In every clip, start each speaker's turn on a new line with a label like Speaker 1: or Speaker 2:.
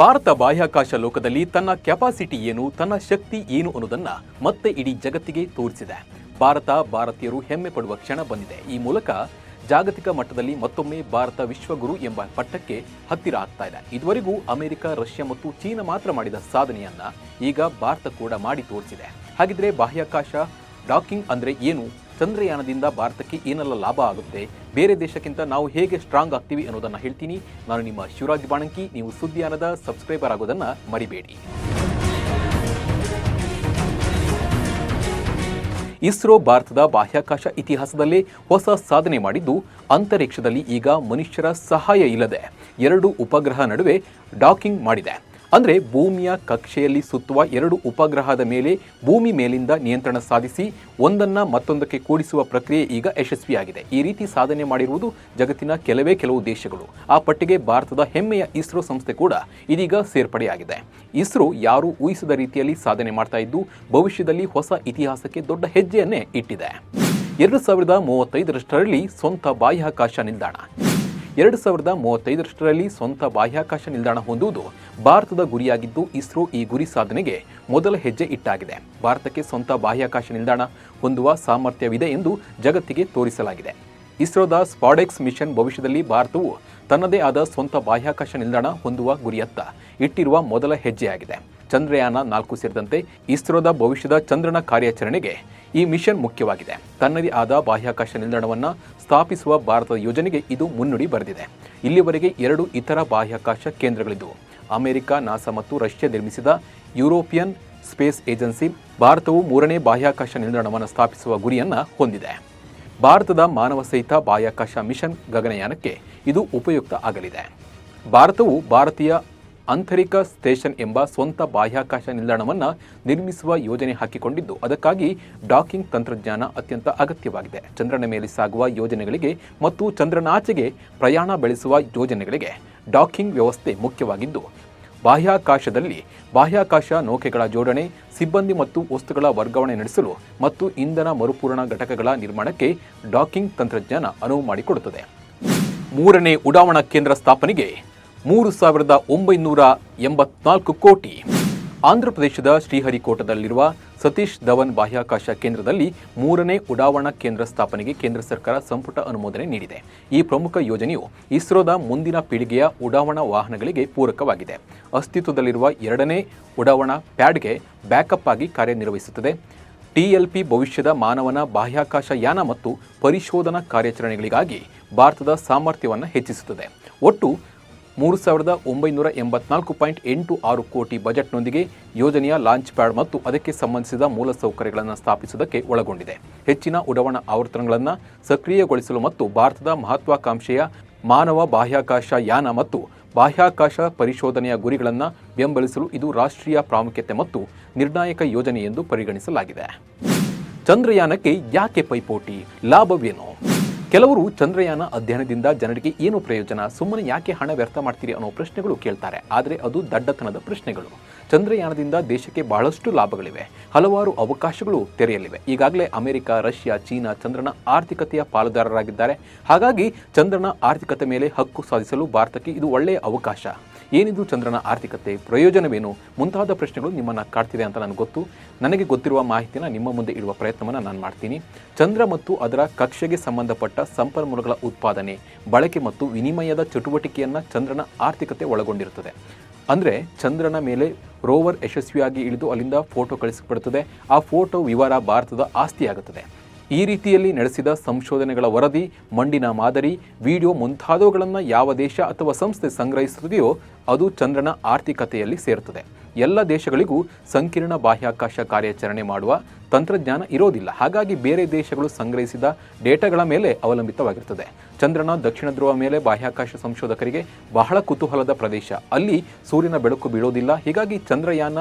Speaker 1: ಭಾರತ ಬಾಹ್ಯಾಕಾಶ ಲೋಕದಲ್ಲಿ ತನ್ನ ಕೆಪಾಸಿಟಿ ಏನು, ತನ್ನ ಶಕ್ತಿ ಏನು ಅನ್ನೋದನ್ನ ಮತ್ತೆ ಇಡೀ ಜಗತ್ತಿಗೆ ತೋರಿಸಿದೆ. ಭಾರತ ಭಾರತೀಯರು ಹೆಮ್ಮೆ ಪಡುವ ಕ್ಷಣ ಬಂದಿದೆ. ಈ ಮೂಲಕ ಜಾಗತಿಕ ಮಟ್ಟದಲ್ಲಿ ಮತ್ತೊಮ್ಮೆ ಭಾರತ ವಿಶ್ವಗುರು ಎಂಬ ಪಟ್ಟಕ್ಕೆ ಹತ್ತಿರ ಆಗ್ತಾ ಇದೆ. ಇದುವರೆಗೂ ಅಮೆರಿಕ, ರಷ್ಯಾ ಮತ್ತು ಚೀನಾ ಮಾತ್ರ ಮಾಡಿದ ಸಾಧನೆಯನ್ನ ಈಗ ಭಾರತ ಕೂಡ ಮಾಡಿ ತೋರಿಸಿದೆ. ಹಾಗಿದ್ರೆ ಬಾಹ್ಯಾಕಾಶ ಡಾಕಿಂಗ್ ಅಂದ್ರೆ ಏನು? ಚಂದ್ರಯಾನದಿಂದ ಭಾರತಕ್ಕೆ ಏನೆಲ್ಲ ಲಾಭ ಆಗುತ್ತೆ? ಬೇರೆ ದೇಶಕ್ಕಿಂತ ನಾವು ಹೇಗೆ ಸ್ಟ್ರಾಂಗ್ ಆಗ್ತೀವಿ ಅನ್ನೋದನ್ನು ಹೇಳ್ತೀನಿ. ನಾನು ನಿಮ್ಮ ಶಿವರಾಜ್ ಬಾಣಂಕಿ. ನೀವು ಸುದ್ದಿಯಾನದ ಸಬ್ಸ್ಕ್ರೈಬರ್ ಆಗೋದನ್ನು ಮರಿಬೇಡಿ. ಇಸ್ರೋ ಭಾರತದ ಬಾಹ್ಯಾಕಾಶ ಇತಿಹಾಸದಲ್ಲೇ ಹೊಸ ಸಾಧನೆ ಮಾಡಿದ್ದು, ಅಂತರಿಕ್ಷದಲ್ಲಿ ಈಗ ಮನುಷ್ಯರ ಸಹಾಯ ಇಲ್ಲದೆ ಎರಡು ಉಪಗ್ರಹ ನಡುವೆ ಡಾಕಿಂಗ್ ಮಾಡಿದೆ. ಅಂದರೆ ಭೂಮಿಯ ಕಕ್ಷೆಯಲ್ಲಿ ಸುತ್ತುವ ಎರಡು ಉಪಗ್ರಹದ ಮೇಲೆ ಭೂಮಿ ಮೇಲಿಂದ ನಿಯಂತ್ರಣ ಸಾಧಿಸಿ ಒಂದನ್ನು ಮತ್ತೊಂದಕ್ಕೆ ಕೂಡಿಸುವ ಪ್ರಕ್ರಿಯೆ ಈಗ ಯಶಸ್ವಿಯಾಗಿದೆ. ಈ ರೀತಿ ಸಾಧನೆ ಮಾಡಿರುವುದು ಜಗತ್ತಿನ ಕೆಲವೇ ಕೆಲವು ದೇಶಗಳು. ಆ ಪಟ್ಟಿಗೆ ಭಾರತದ ಹೆಮ್ಮೆಯ ಇಸ್ರೋ ಸಂಸ್ಥೆ ಕೂಡ ಇದೀಗ ಸೇರ್ಪಡೆಯಾಗಿದೆ. ಇಸ್ರೋ ಯಾರು ಊಹಿಸದ ರೀತಿಯಲ್ಲಿ ಸಾಧನೆ ಮಾಡ್ತಾ ಇದ್ದು, ಭವಿಷ್ಯದಲ್ಲಿ ಹೊಸ ಇತಿಹಾಸಕ್ಕೆ ದೊಡ್ಡ ಹೆಜ್ಜೆಯನ್ನೇ ಇಟ್ಟಿದೆ. ಎರಡು ಸಾವಿರದ ಮೂವತ್ತೈದರಷ್ಟರಲ್ಲಿ ಸ್ವಂತ ಬಾಹ್ಯಾಕಾಶ ನಿಲ್ದಾಣ. ಎರಡು ಸಾವಿರದ ಮೂವತ್ತೈದರಷ್ಟರಲ್ಲಿ ಸ್ವಂತ ಬಾಹ್ಯಾಕಾಶ ನಿಲ್ದಾಣ ಹೊಂದುವುದು ಭಾರತದ ಗುರಿಯಾಗಿದ್ದು ಇಸ್ರೋ ಈ ಗುರಿ ಸಾಧನೆಗೆ ಮೊದಲ ಹೆಜ್ಜೆ ಇಟ್ಟಾಗಿದೆ. ಭಾರತಕ್ಕೆ ಸ್ವಂತ ಬಾಹ್ಯಾಕಾಶ ನಿಲ್ದಾಣ ಹೊಂದುವ ಸಾಮರ್ಥ್ಯವಿದೆ ಎಂದು ಜಗತ್ತಿಗೆ ತೋರಿಸಲಾಗಿದೆ. ಇಸ್ರೋದ ಸ್ಪಾಡೆಕ್ಸ್ ಮಿಷನ್ ಭವಿಷ್ಯದಲ್ಲಿ ಭಾರತವು ತನ್ನದೇ ಆದ ಸ್ವಂತ ಬಾಹ್ಯಾಕಾಶ ನಿಲ್ದಾಣ ಹೊಂದುವ ಗುರಿಯತ್ತ ಇಟ್ಟಿರುವ ಮೊದಲ ಹೆಜ್ಜೆಯಾಗಿದೆ. ಚಂದ್ರಯಾನ ನಾಲ್ಕು ಸೇರಿದಂತೆ ಇಸ್ರೋದ ಭವಿಷ್ಯದ ಚಂದ್ರನ ಕಾರ್ಯಾಚರಣೆಗೆ ಈ ಮಿಷನ್ ಮುಖ್ಯವಾಗಿದೆ. ತನ್ನದೇ ಆದ ಬಾಹ್ಯಾಕಾಶ ನಿಲ್ದಾಣವನ್ನು ಸ್ಥಾಪಿಸುವ ಭಾರತದ ಯೋಜನೆಗೆ ಇದು ಮುನ್ನುಡಿ ಬರೆದಿದೆ. ಇಲ್ಲಿವರೆಗೆ ಎರಡು ಇತರ ಬಾಹ್ಯಾಕಾಶ ಕೇಂದ್ರಗಳಿದ್ದವು ಅಮೆರಿಕ, ನಾಸಾ ಮತ್ತು ರಷ್ಯಾ ನಿರ್ಮಿಸಿದ ಯುರೋಪಿಯನ್ ಸ್ಪೇಸ್ ಏಜೆನ್ಸಿ ಭಾರತವು ಮೂರನೇ ಬಾಹ್ಯಾಕಾಶ ನಿಲ್ದಾಣವನ್ನು ಸ್ಥಾಪಿಸುವ ಗುರಿಯನ್ನು ಹೊಂದಿದೆ. ಭಾರತದ ಮಾನವ ಸಹಿತ ಬಾಹ್ಯಾಕಾಶ ಮಿಷನ್ ಗಗನಯಾನಕ್ಕೆ ಇದು ಉಪಯುಕ್ತ ಆಗಲಿದೆ. ಭಾರತವು ಭಾರತೀಯ ಅಂತರಿಕ ಸ್ಟೇಷನ್ ಎಂಬ ಸ್ವಂತ ಬಾಹ್ಯಾಕಾಶ ನಿಲ್ದಾಣವನ್ನು ನಿರ್ಮಿಸುವ ಯೋಜನೆ ಹಾಕಿಕೊಂಡಿದ್ದು, ಅದಕ್ಕಾಗಿ ಡಾಕಿಂಗ್ ತಂತ್ರಜ್ಞಾನ ಅತ್ಯಂತ ಅಗತ್ಯವಾಗಿದೆ. ಚಂದ್ರನ ಮೇಲೆ ಸಾಗುವ ಯೋಜನೆಗಳಿಗೆ ಮತ್ತು ಚಂದ್ರನಾಚೆಗೆ ಪ್ರಯಾಣ ಬೆಳೆಸುವ ಯೋಜನೆಗಳಿಗೆ ಡಾಕಿಂಗ್ ವ್ಯವಸ್ಥೆ ಮುಖ್ಯವಾಗಿದ್ದು, ಬಾಹ್ಯಾಕಾಶದಲ್ಲಿ ಬಾಹ್ಯಾಕಾಶ ನೌಕೆಗಳ ಜೋಡಣೆ, ಸಿಬ್ಬಂದಿ ಮತ್ತು ವಸ್ತುಗಳ ವರ್ಗಾವಣೆ ನಡೆಸಲು ಮತ್ತು ಇಂಧನ ಮರುಪೂರಣ ಘಟಕಗಳ ನಿರ್ಮಾಣಕ್ಕೆ ಡಾಕಿಂಗ್ ತಂತ್ರಜ್ಞಾನ ಅನುವು ಮಾಡಿಕೊಡುತ್ತದೆ. ಮೂರನೇ ಉಡಾವಣಾ ಕೇಂದ್ರ ಸ್ಥಾಪನೆಗೆ ಮೂರು ಸಾವಿರದ ಒಂಬೈನೂರ ಎಂಬತ್ನಾಲ್ಕು ಕೋಟಿ. ಆಂಧ್ರಪ್ರದೇಶದ ಶ್ರೀಹರಿಕೋಟದಲ್ಲಿರುವ ಸತೀಶ್ ಧವನ್ ಬಾಹ್ಯಾಕಾಶ ಕೇಂದ್ರದಲ್ಲಿ ಮೂರನೇ ಉಡಾವಣಾ ಕೇಂದ್ರ ಸ್ಥಾಪನೆಗೆ ಕೇಂದ್ರ ಸರ್ಕಾರ ಸಂಪುಟ ಅನುಮೋದನೆ ನೀಡಿದೆ. ಈ ಪ್ರಮುಖ ಯೋಜನೆಯು ಇಸ್ರೋದ ಮುಂದಿನ ಪೀಳಿಗೆಯ ಉಡಾವಣಾ ವಾಹನಗಳಿಗೆ ಪೂರಕವಾಗಿದೆ. ಅಸ್ತಿತ್ವದಲ್ಲಿರುವ ಎರಡನೇ ಉಡಾವಣಾ ಪ್ಯಾಡ್ಗೆ ಬ್ಯಾಕಪ್ ಆಗಿ ಕಾರ್ಯನಿರ್ವಹಿಸುತ್ತದೆ. ಟಿಎಲ್ಪಿ ಭವಿಷ್ಯದ ಮಾನವನ ಬಾಹ್ಯಾಕಾಶ ಯಾನ ಮತ್ತು ಪರಿಶೋಧನಾ ಕಾರ್ಯಾಚರಣೆಗಳಿಗಾಗಿ ಭಾರತದ ಸಾಮರ್ಥ್ಯವನ್ನು ಹೆಚ್ಚಿಸುತ್ತದೆ. ಒಟ್ಟು ಮೂರು ಸಾವಿರದ ಒಂಬೈನೂರ ಎಂಬತ್ನಾಲ್ಕು ಪಾಯಿಂಟ್ ಎಂಟು ಆರು ಕೋಟಿ ಬಜೆಟ್ನೊಂದಿಗೆ ಯೋಜನೆಯ ಲಾಂಚ್ ಪ್ಯಾಡ್ ಮತ್ತು ಅದಕ್ಕೆ ಸಂಬಂಧಿಸಿದ ಮೂಲಸೌಕರ್ಯಗಳನ್ನು ಸ್ಥಾಪಿಸುವುದಕ್ಕೆ ಒಳಗೊಂಡಿದೆ. ಹೆಚ್ಚಿನ ಉಡಾವಣಾ ಆವರ್ತನಗಳನ್ನು ಸಕ್ರಿಯಗೊಳಿಸಲು ಮತ್ತು ಭಾರತದ ಮಹತ್ವಾಕಾಂಕ್ಷೆಯ ಮಾನವ ಬಾಹ್ಯಾಕಾಶ ಯಾನ ಮತ್ತು ಬಾಹ್ಯಾಕಾಶ ಪರಿಶೋಧನೆಯ ಗುರಿಗಳನ್ನು ಬೆಂಬಲಿಸಲು ಇದು ರಾಷ್ಟ್ರೀಯ ಪ್ರಾಮುಖ್ಯತೆ ಮತ್ತು ನಿರ್ಣಾಯಕ ಯೋಜನೆ ಎಂದು ಪರಿಗಣಿಸಲಾಗಿದೆ. ಚಂದ್ರಯಾನಕ್ಕೆ ಯಾಕೆ ಪೈಪೋಟಿ? ಲಾಭವೇನು? ಕೆಲವರು ಚಂದ್ರಯಾನ ಅಧ್ಯಯನದಿಂದ ಜನರಿಗೆ ಏನು ಪ್ರಯೋಜನ? ಸುಮ್ಮನೆ ಯಾಕೆ ಹಣ ವ್ಯರ್ಥ ಮಾಡ್ತೀರಿ ಅನ್ನೋ ಪ್ರಶ್ನೆಗಳು ಕೇಳ್ತಾರೆ. ಆದರೆ ಅದು ದಡ್ಡತನದ ಪ್ರಶ್ನೆಗಳು. ಚಂದ್ರಯಾನದಿಂದ ದೇಶಕ್ಕೆ ಬಹಳಷ್ಟು ಲಾಭಗಳಿವೆ. ಹಲವಾರು ಅವಕಾಶಗಳು ತೆರೆಯಲಿವೆ. ಈಗಾಗಲೇ ಅಮೆರಿಕ, ರಷ್ಯಾ, ಚೀನಾ ಚಂದ್ರನ ಆರ್ಥಿಕತೆಯ ಪಾಲುದಾರರಾಗಿದ್ದಾರೆ. ಹಾಗಾಗಿ ಚಂದ್ರನ ಆರ್ಥಿಕತೆ ಮೇಲೆ ಹಕ್ಕು ಸಾಧಿಸಲು ಭಾರತಕ್ಕೆ ಇದು ಒಳ್ಳೆಯ ಅವಕಾಶ. ಏನಿದು ಚಂದ್ರನ ಆರ್ಥಿಕತೆ? ಪ್ರಯೋಜನವೇನು? ಮುಂತಾದ ಪ್ರಶ್ನೆಗಳು ನಿಮ್ಮನ್ನು ಕಾಡ್ತಿದೆ ಅಂತ ನನಗೆ ಗೊತ್ತು. ನನಗೆ ಗೊತ್ತಿರುವ ಮಾಹಿತಿನ ನಿಮ್ಮ ಮುಂದೆ ಇಡುವ ಪ್ರಯತ್ನವನ್ನು ನಾನು ಮಾಡ್ತೀನಿ. ಚಂದ್ರ ಮತ್ತು ಅದರ ಕಕ್ಷೆಗೆ ಸಂಬಂಧಪಟ್ಟ ಸಂಪನ್ಮೂಲಗಳ ಉತ್ಪಾದನೆ, ಬಳಕೆ ಮತ್ತು ವಿನಿಮಯದ ಚಟುವಟಿಕೆಯನ್ನು ಚಂದ್ರನ ಆರ್ಥಿಕತೆ ಒಳಗೊಂಡಿರುತ್ತದೆ. ಅಂದರೆ ಚಂದ್ರನ ಮೇಲೆ ರೋವರ್ ಯಶಸ್ವಿಯಾಗಿ ಇಳಿದು ಅಲ್ಲಿಂದ ಫೋಟೋ ಕಳಿಸಲ್ಪಡುತ್ತದೆ. ಆ ಫೋಟೋ ವಿವರ ಭಾರತದ ಆಸ್ತಿಯಾಗುತ್ತದೆ. ಈ ರೀತಿಯಲ್ಲಿ ನಡೆಸಿದ ಸಂಶೋಧನೆಗಳ ವರದಿ, ಮಂಡಿನ ಮಾದರಿ, ವಿಡಿಯೋ ಮುಂತಾದವುಗಳನ್ನು ಯಾವ ದೇಶ ಅಥವಾ ಸಂಸ್ಥೆ ಸಂಗ್ರಹಿಸುತ್ತದೆಯೋ ಅದು ಚಂದ್ರನ ಆರ್ಥಿಕತೆಯಲ್ಲಿ ಸೇರುತ್ತದೆ. ಎಲ್ಲ ದೇಶಗಳಿಗೂ ಸಂಕೀರ್ಣ ಬಾಹ್ಯಾಕಾಶ ಕಾರ್ಯಾಚರಣೆ ಮಾಡುವ ತಂತ್ರಜ್ಞಾನ ಇರೋದಿಲ್ಲ. ಹಾಗಾಗಿ ಬೇರೆ ದೇಶಗಳು ಸಂಗ್ರಹಿಸಿದ ಡೇಟಾಗಳ ಮೇಲೆ ಅವಲಂಬಿತವಾಗಿರುತ್ತದೆ. ಚಂದ್ರನ ದಕ್ಷಿಣ ಧ್ರುವ ಮೇಲೆ ಬಾಹ್ಯಾಕಾಶ ಸಂಶೋಧಕರಿಗೆ ಬಹಳ ಕುತೂಹಲದ ಪ್ರದೇಶ. ಅಲ್ಲಿ ಸೂರ್ಯನ ಬೆಳಕು ಬೀಳೋದಿಲ್ಲ. ಹೀಗಾಗಿ ಚಂದ್ರಯಾನ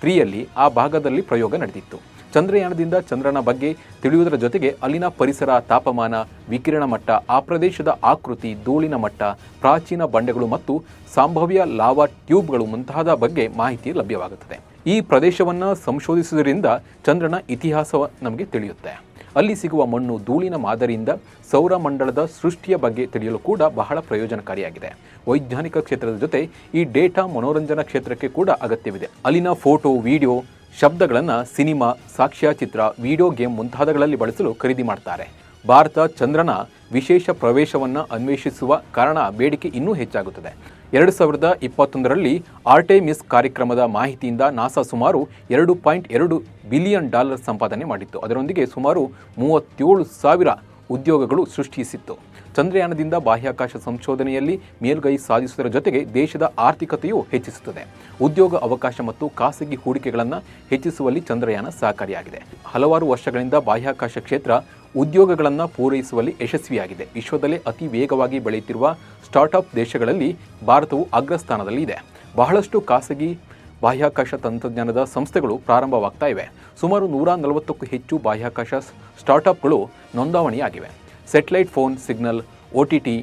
Speaker 1: ತ್ರೀಯಲ್ಲಿ ಆ ಭಾಗದಲ್ಲಿ ಪ್ರಯೋಗ ನಡೆದಿತ್ತು. ಚಂದ್ರಯಾನದಿಂದ ಚಂದ್ರನ ಬಗ್ಗೆ ತಿಳಿಯುವುದರ ಜೊತೆಗೆ ಅಲ್ಲಿನ ಪರಿಸರ, ತಾಪಮಾನ, ವಿಕಿರಣ ಮಟ್ಟ, ಆ ಪ್ರದೇಶದ ಆಕೃತಿ, ಧೂಳಿನ ಮಟ್ಟ, ಪ್ರಾಚೀನ ಬಂಡೆಗಳು ಮತ್ತು ಸಂಭಾವ್ಯ ಲಾವಾ ಟ್ಯೂಬ್ಗಳು ಮುಂತಾದ ಬಗ್ಗೆ ಮಾಹಿತಿ ಲಭ್ಯವಾಗುತ್ತದೆ. ಈ ಪ್ರದೇಶವನ್ನು ಸಂಶೋಧಿಸುವುದರಿಂದ ಚಂದ್ರನ ಇತಿಹಾಸ ನಮಗೆ ತಿಳಿಯುತ್ತೆ. ಅಲ್ಲಿ ಸಿಗುವ ಮಣ್ಣು ಧೂಳಿನ ಮಾದರಿಯಿಂದ ಸೌರಮಂಡಲದ ಸೃಷ್ಟಿಯ ಬಗ್ಗೆ ತಿಳಿಯಲು ಕೂಡ ಬಹಳ ಪ್ರಯೋಜನಕಾರಿಯಾಗಿದೆ. ವೈಜ್ಞಾನಿಕ ಕ್ಷೇತ್ರದ ಜೊತೆ ಈ ಡೇಟಾ ಮನೋರಂಜನಾ ಕ್ಷೇತ್ರಕ್ಕೆ ಕೂಡ ಅಗತ್ಯವಿದೆ. ಅಲ್ಲಿನ ಫೋಟೋ, ವಿಡಿಯೋ ಶಬ್ದಗಳನ್ನು ಸಿನಿಮಾ, ಸಾಕ್ಷ್ಯಚಿತ್ರ, ವಿಡಿಯೋ ಗೇಮ್ ಮುಂತಾದಗಳಲ್ಲಿ ಬಳಸಲು ಖರೀದಿ ಮಾಡ್ತಾರೆ. ಭಾರತ ಚಂದ್ರನ ವಿಶೇಷ ಪ್ರವೇಶವನ್ನು ಅನ್ವೇಷಿಸುವ ಕಾರಣ ಬೇಡಿಕೆ ಇನ್ನೂ ಹೆಚ್ಚಾಗುತ್ತದೆ. ಎರಡು ಸಾವಿರದ ಇಪ್ಪತ್ತೊಂದರಲ್ಲಿ ಆರ್ಟೆಮಿಸ್ ಕಾರ್ಯಕ್ರಮದ ಮಾಹಿತಿಯಿಂದ ನಾಸಾ ಸುಮಾರು ಎರಡು ಪಾಯಿಂಟ್ ಎರಡು ಬಿಲಿಯನ್ ಡಾಲರ್ ಸಂಪಾದನೆ ಮಾಡಿತ್ತು. ಅದರೊಂದಿಗೆ ಸುಮಾರು ಮೂವತ್ತೇಳು ಸಾವಿರ ಉದ್ಯೋಗಗಳು ಸೃಷ್ಟಿಸಿತ್ತು. ಚಂದ್ರಯಾನದಿಂದ ಬಾಹ್ಯಾಕಾಶ ಸಂಶೋಧನೆಯಲ್ಲಿ ಮೇಲ್ಗೈ ಸಾಧಿಸುವುದರ ಜೊತೆಗೆ ದೇಶದ ಆರ್ಥಿಕತೆಯೂ ಹೆಚ್ಚಿಸುತ್ತದೆ. ಉದ್ಯೋಗ ಅವಕಾಶ ಮತ್ತು ಖಾಸಗಿ ಹೂಡಿಕೆಗಳನ್ನು ಹೆಚ್ಚಿಸುವಲ್ಲಿ ಚಂದ್ರಯಾನ ಸಹಕಾರಿಯಾಗಿದೆ. ಹಲವಾರು ವರ್ಷಗಳಿಂದ ಬಾಹ್ಯಾಕಾಶ ಕ್ಷೇತ್ರ ಉದ್ಯೋಗಗಳನ್ನು ಪೂರೈಸುವಲ್ಲಿ ಯಶಸ್ವಿಯಾಗಿದೆ. ವಿಶ್ವದಲ್ಲೇ ಅತಿ ವೇಗವಾಗಿ ಬೆಳೆಯುತ್ತಿರುವ ಸ್ಟಾರ್ಟ್ಅಪ್ ದೇಶಗಳಲ್ಲಿ ಭಾರತವು ಅಗ್ರಸ್ಥಾನದಲ್ಲಿ ಇದೆ ಬಹಳಷ್ಟು ಖಾಸಗಿ ಬಾಹ್ಯಾಕಾಶ ತಂತ್ರಜ್ಞಾನದ ಸಂಸ್ಥೆಗಳು ಪ್ರಾರಂಭವಾಗ್ತಾ ಇವೆ. ಸುಮಾರು ನೂರ ನಲವತ್ತಕ್ಕೂ ಹೆಚ್ಚು ಬಾಹ್ಯಾಕಾಶ ಸ್ಟಾರ್ಟ್ಅಪ್ಗಳು ನೋಂದಾವಣಿಯಾಗಿವೆ. Satellite phone signal O T T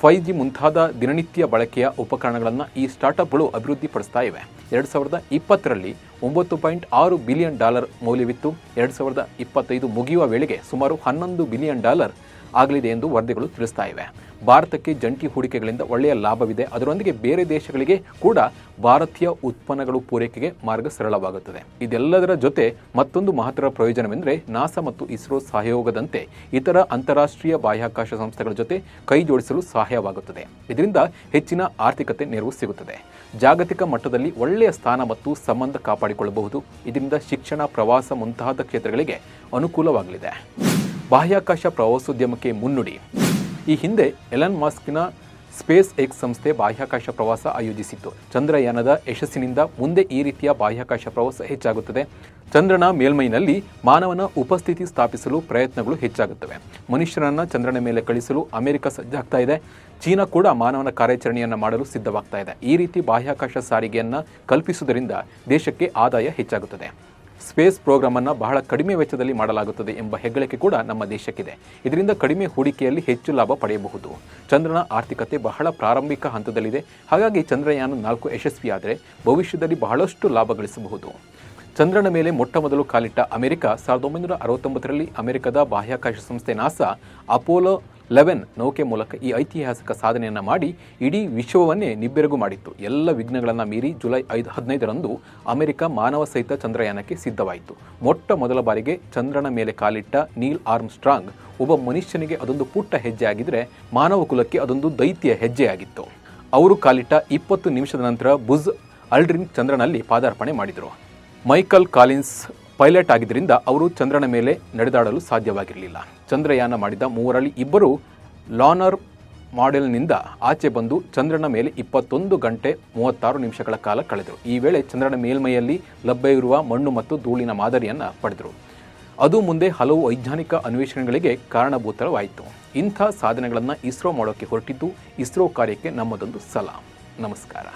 Speaker 1: five G ಮುಂತಾದ ದಿನನಿತ್ಯ ಬಳಕೆಯ ಉಪಕರಣಗಳನ್ನು ಈ ಸ್ಟಾರ್ಟ್ಅಪ್ಗಳು ಅಭಿವೃದ್ಧಿಪಡಿಸ್ತಾ ಇವೆ. ಎರಡು ಸಾವಿರದ ಇಪ್ಪತ್ತರಲ್ಲಿ ಒಂಬತ್ತು ಪಾಯಿಂಟ್ ಆರು ಬಿಲಿಯನ್ ಡಾಲರ್ ಮೌಲ್ಯವಿತ್ತು. ಎರಡು ಸಾವಿರದ ಇಪ್ಪತ್ತೈದು ಮುಗಿಯುವ ವೇಳೆಗೆ ಸುಮಾರು ಹನ್ನೊಂದು ಬಿಲಿಯನ್ ಡಾಲರ್ ಆಗಲಿದೆ ಎಂದು ವರದಿಗಳು ತಿಳಿಸ್ತಾ ಇವೆ. ಭಾರತಕ್ಕೆ ಜಂಟಿ ಹೂಡಿಕೆಗಳಿಂದ ಒಳ್ಳೆಯ ಲಾಭವಿದೆ. ಅದರೊಂದಿಗೆ ಬೇರೆ ದೇಶಗಳಿಗೆ ಕೂಡ ಭಾರತೀಯ ಉತ್ಪನ್ನಗಳು ಪೂರೈಕೆಗೆ ಮಾರ್ಗ ಸರಳವಾಗುತ್ತದೆ. ಇದೆಲ್ಲದರ ಜೊತೆ ಮತ್ತೊಂದು ಮಹತ್ತರ ಪ್ರಯೋಜನವೆಂದರೆ ನಾಸಾ ಮತ್ತು ಇಸ್ರೋ ಸಹಯೋಗದಂತೆ ಇತರ ಅಂತಾರಾಷ್ಟ್ರೀಯ ಬಾಹ್ಯಾಕಾಶ ಸಂಸ್ಥೆಗಳ ಜೊತೆ ಕೈ ಜೋಡಿಸಲು ಸಹಾಯವಾಗುತ್ತದೆ. ಇದರಿಂದ ಹೆಚ್ಚಿನ ಆರ್ಥಿಕತೆ ನೆರವು ಸಿಗುತ್ತದೆ. ಜಾಗತಿಕ ಮಟ್ಟದಲ್ಲಿ ಒಳ್ಳೆಯ ಸ್ಥಾನ ಮತ್ತು ಸಂಬಂಧ ಕಾಪಾಡಿಕೊಳ್ಳಬಹುದು. ಇದರಿಂದ ಶಿಕ್ಷಣ, ಪ್ರವಾಸ ಮುಂತಾದ ಕ್ಷೇತ್ರಗಳಿಗೆ ಅನುಕೂಲವಾಗಲಿದೆ. ಬಾಹ್ಯಾಕಾಶ ಪ್ರವಾಸೋದ್ಯಮಕ್ಕೆ ಮುನ್ನುಡಿ. ಈ ಹಿಂದೆ ಎಲನ್ ಮಾಸ್ಕ್ನ ಸ್ಪೇಸ್ ಎಕ್ಸ್ ಸಂಸ್ಥೆ ಬಾಹ್ಯಾಕಾಶ ಪ್ರವಾಸ ಆಯೋಜಿಸಿತ್ತು. ಚಂದ್ರಯಾನದ ಯಶಸ್ಸಿನಿಂದ ಮುಂದೆ ಈ ರೀತಿಯ ಬಾಹ್ಯಾಕಾಶ ಪ್ರವಾಸ ಹೆಚ್ಚಾಗುತ್ತದೆ. ಚಂದ್ರನ ಮೇಲ್ಮೈನಲ್ಲಿ ಮಾನವನ ಉಪಸ್ಥಿತಿ ಸ್ಥಾಪಿಸಲು ಪ್ರಯತ್ನಗಳು ಹೆಚ್ಚಾಗುತ್ತವೆ. ಮನುಷ್ಯರನ್ನು ಚಂದ್ರನ ಮೇಲೆ ಕಳಿಸಲು ಅಮೆರಿಕ ಸಜ್ಜಾಗ್ತಾ ಇದೆ. ಚೀನಾ ಕೂಡ ಮಾನವನ ಕಾರ್ಯಾಚರಣೆಯನ್ನು ಮಾಡಲು ಸಿದ್ಧವಾಗ್ತಾ ಇದೆ. ಈ ರೀತಿ ಬಾಹ್ಯಾಕಾಶ ಸಾರಿಗೆಯನ್ನು ಕಲ್ಪಿಸುವುದರಿಂದ ದೇಶಕ್ಕೆ ಆದಾಯ ಹೆಚ್ಚಾಗುತ್ತದೆ. ಸ್ಪೇಸ್ ಪ್ರೋಗ್ರಾಮ್ ಅನ್ನು ಬಹಳ ಕಡಿಮೆ ವೆಚ್ಚದಲ್ಲಿ ಮಾಡಲಾಗುತ್ತದೆ ಎಂಬ ಹೆಗ್ಗಳಿಕೆ ಕೂಡ ನಮ್ಮ ದೇಶಕ್ಕಿದೆ. ಇದರಿಂದ ಕಡಿಮೆ ಹೂಡಿಕೆಯಲ್ಲಿ ಹೆಚ್ಚು ಲಾಭ ಪಡೆಯಬಹುದು. ಚಂದ್ರನ ಆರ್ಥಿಕತೆ ಬಹಳ ಪ್ರಾರಂಭಿಕ ಹಂತದಲ್ಲಿದೆ. ಹಾಗಾಗಿ ಚಂದ್ರಯಾನ ನಾಲ್ಕು ಯಶಸ್ವಿಯಾದರೆ ಭವಿಷ್ಯದಲ್ಲಿ ಬಹಳಷ್ಟು ಲಾಭ ಗಳಿಸಬಹುದು. ಚಂದ್ರನ ಮೇಲೆ ಮೊಟ್ಟ ಮೊದಲು ಕಾಲಿಟ್ಟ ಅಮೆರಿಕ, ಸಾವಿರದ ಒಂಬೈನೂರ ಅರವತ್ತೊಂಬತ್ತರಲ್ಲಿ ಅಮೆರಿಕದ ಬಾಹ್ಯಾಕಾಶ ಸಂಸ್ಥೆ ನಾಸಾ, ಅಪೋಲೋ ಲೆವೆನ್ ನೌಕೆ ಮೂಲಕ ಈ ಐತಿಹಾಸಿಕ ಸಾಧನೆಯನ್ನು ಮಾಡಿ ಇಡೀ ವಿಶ್ವವನ್ನೇ ನಿಬ್ಬೆರಗು ಮಾಡಿತ್ತು. ಎಲ್ಲ ವಿಘ್ನಗಳನ್ನು ಮೀರಿ ಜುಲೈ ಐದು ಹದಿನೈದರಂದು ಅಮೆರಿಕ ಮಾನವ ಸಹಿತ ಚಂದ್ರಯಾನಕ್ಕೆ ಸಿದ್ಧವಾಯಿತು. ಮೊಟ್ಟ ಮೊದಲ ಬಾರಿಗೆ ಚಂದ್ರನ ಮೇಲೆ ಕಾಲಿಟ್ಟ ನೀಲ್ ಆರ್ಮ್ ಸ್ಟ್ರಾಂಗ್ ಒಬ್ಬ ಮನುಷ್ಯನಿಗೆ ಅದೊಂದು ಪುಟ್ಟ ಹೆಜ್ಜೆ ಆಗಿದ್ರೆ ಮಾನವ ಕುಲಕ್ಕೆ ಅದೊಂದು ದೈತ್ಯ ಹೆಜ್ಜೆಯಾಗಿತ್ತು ಅವರು ಕಾಲಿಟ್ಟ ಇಪ್ಪತ್ತು ನಿಮಿಷದ ನಂತರ ಬುಜ್ ಅಲ್ಡ್ರಿನ್ ಚಂದ್ರನಲ್ಲಿ ಪಾದಾರ್ಪಣೆ ಮಾಡಿದರು. ಮೈಕಲ್ ಕಾಲಿನ್ಸ್ ಪೈಲಟ್ ಆಗಿದ್ದರಿಂದ ಅವರು ಚಂದ್ರನ ಮೇಲೆ ನಡೆದಾಡಲು ಸಾಧ್ಯವಾಗಿರಲಿಲ್ಲ. ಚಂದ್ರಯಾನ ಮಾಡಿದ ಮೂವರಲ್ಲಿ ಇಬ್ಬರು ಲಾನರ್ ಮಾಡೆಲ್ನಿಂದ ಆಚೆ ಬಂದು ಚಂದ್ರನ ಮೇಲೆ ಇಪ್ಪತ್ತೊಂದು ಗಂಟೆ ಮೂವತ್ತಾರು ನಿಮಿಷಗಳ ಕಾಲ ಕಳೆದರು. ಈ ವೇಳೆ ಚಂದ್ರನ ಮೇಲ್ಮೈಯಲ್ಲಿ ಲಭ್ಯವಿರುವ ಮಣ್ಣು ಮತ್ತು ಧೂಳಿನ ಮಾದರಿಯನ್ನು ಪಡೆದರು. ಅದು ಮುಂದೆ ಹಲವು ವೈಜ್ಞಾನಿಕ ಅನ್ವೇಷಣೆಗಳಿಗೆ ಕಾರಣಭೂತವಾಯಿತು ಇಂಥ ಸಾಧನೆಗಳನ್ನು ಇಸ್ರೋ ಮಾಡೋಕ್ಕೆ ಹೊರಟಿದ್ದು ಇಸ್ರೋ ಕಾರ್ಯಕ್ಕೆ ನಮ್ಮದೊಂದು ಸಲಾಂ. ನಮಸ್ಕಾರ.